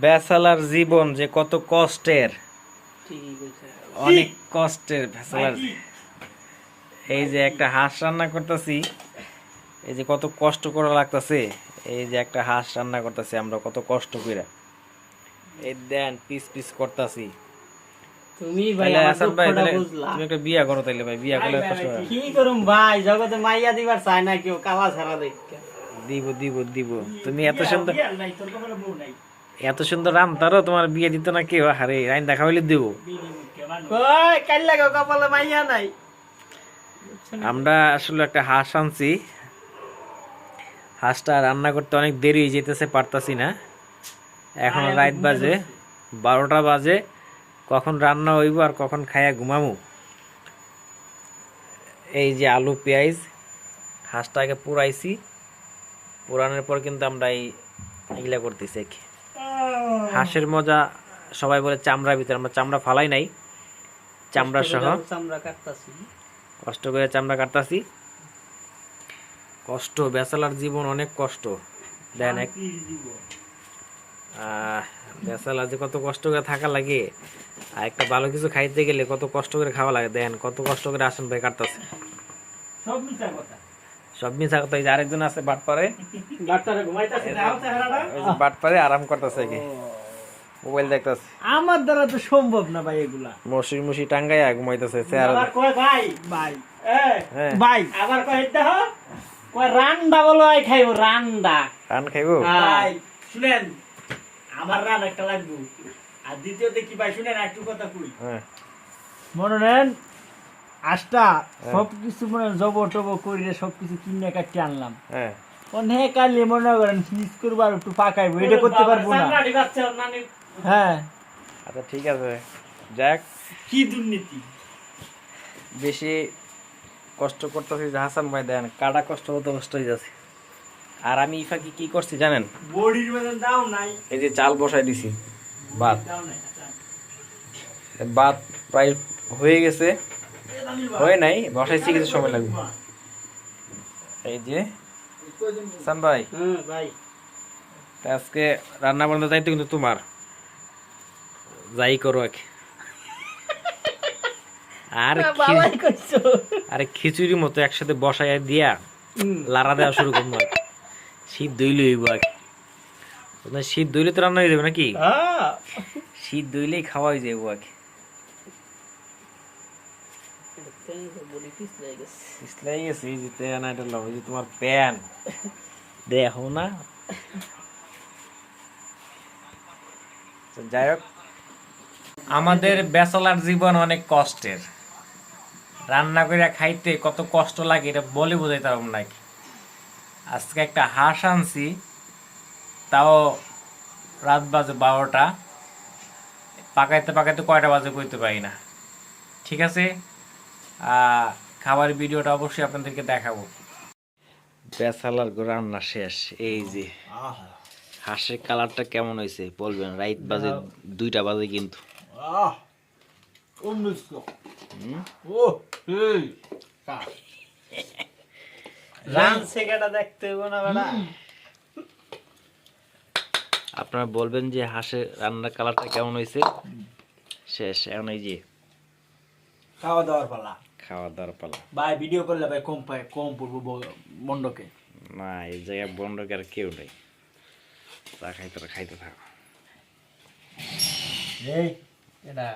Bachelor জীবন যে কত কষ্টের। অনেক কষ্টের ব্যাচেলার। এই যে একটা হাঁস রান্না করতেছি এই যে কত কষ্ট করা লাগতেছে এই যে একটা হাঁস রান্না করতেছি আমরা কত কষ্ট করে এই দেন পিস পিস করতেছি। তুমি ভাই তুমি একটা বিয়া করো তাইলে ভাই বিয়া করলে। কি করুম ভাই জগতে মাইয়া দিবার চায় না কেউ কালা ছাড়া দেখতে। দিব দিব দিব। তুমি এত সুন্দর এত সুন্দর রান্তারও তোমার বিয়ে দিত না কেউ? হারে রাইন দেখা হইলে দিব। কপালে মাইয়া নাই। আমরা আসলে একটা হাঁস আনছি। হাঁসটা রান্না করতে অনেক দেরি হয়ে যেতেছে পারতাছি না। এখন রাত বাজে বারোটা বাজে। কখন রান্না হইব আর কখন খাইয়া ঘুমামু? এই যে আলু পেঁয়াজ হাঁসটাকে পুরাইছি। পুরানোর পর কিন্তু আমরা এই এগুলা করতেছি। হাঁসের মজা সবাই বলে চামড়ার ভিতরে আমরা চামড়া ফালাই নাই। চামড়া সহ। চামড়া কাটতাছি। কষ্ট করে চামড়া কাটতাছি। কষ্ট ব্যাচেলার জীবন অনেক কষ্ট। দেন এক ব্যাচেলার যে কত কষ্ট করে থাকা লাগে আর একটা ভালো কিছু খাইতে গেলে কত কষ্ট করে খাওয়া লাগে। দেন কত কষ্ট করে আসেন ভাই কাটতাছে। সব মিছা কথা। সব মিশা কথা। এই যে আরেকজন আছে বাট পারে। ঘুমাইতাছে দাও ওই বাট পারে আরাম করতেছে কি মোবাইল দেখতেছে। আমার দ্বারা তো সম্ভব না ভাই এগুলা। মসি মুসি টাঙ্গাইয়া ঘুমাইতেছে চেহারা আবার কয় ভাই? ভাই। এ হ্যাঁ। ভাই। আবার কয় দেহ কয় রান্ডা বলো আই খাইব রান্ডা রান খাইবো? ভাই শুনেন আমার রান একটা লাগবে। আর দ্বিতীয়তে কি ভাই শুনেন একটু কথা কই। হ্যাঁ। মনে নেন আষ্টা হ্যাঁ। সব কিছু মনে জব টব করিয়ে সব কিছু কিনে কাটতে আনলাম। হ্যাঁ। অনেক কালি মনে করেন মিস করব আর একটু পাকাইবো এটা করতে পারব না। হ্যাঁ। আচ্ছা ঠিক আছে। যাক কি দুর্নীতি? বেশি কষ্ট করতেছি হাসান ভাই দেন কাটা কষ্ট হতে কষ্ট হয়ে যাচ্ছে আর আমি ইফাকি কি করছি জানেন? বডির মতন দাও নাই। এই যে চাল বসাই দিছি ভাত। ভাত প্রায় হয়ে গেছে। হয় নাই বসাইছি কিছু সময় লাগবে। এই যে হাসান ভাই। হ্যাঁ ভাই। আজকে রান্না বান্না দায়িত্ব কিন্তু তোমার। যাই করো আর আরে খিচুড়ি মতো একসাথে বসাই দিয়া। লাড়া দেওয়া শুরু করব শীত দইলে হইব আর। শীত দইলে তো রান্না হয়ে যাবে নাকি? শীত দইলেই খাওয়া হয়ে যাব আর তোমার প্যান। দেখো না। তো যাই হোক। আমাদের ব্যাচেলার জীবন অনেক কষ্টের। রান্না করে খাইতে কত কষ্ট লাগে এটা বলে বোঝাইতে পারব নাকি আজকে একটা হাঁস আনছি তাও রাত বাজে বারোটা। পাকাইতে পাকাইতে কয়টা বাজে করতে পারি না। ঠিক আছে? আহ, খাবারের ভিডিওটা অবশ্যই আপনাদেরকে দেখাবো। বেসালার রান্না শেষ এই যে হাঁসের কালারটা কেমন হয়েছে বলবেন রাইত বাজে দুইটা বাজে কিন্তু। আহ উন্নস্ত হুম? ও এই রান সেকাটা দেখতে হইব না বেটা আপনারা বলবেন যে হাঁসের রান্নার কালারটা কেমন হয়েছে? শেষ এখন এই যে খাওয়া দাওয়ার পালা। খাওয়া দাওয়ার পালা। ভাই ভিডিও করলে ভাই কম পায় কম পড়ব বন্ডকে। না এই জায়গায় বন্ডকে আর কেউ নেই। তা খাইতে খাইতে থাকো। এই এটা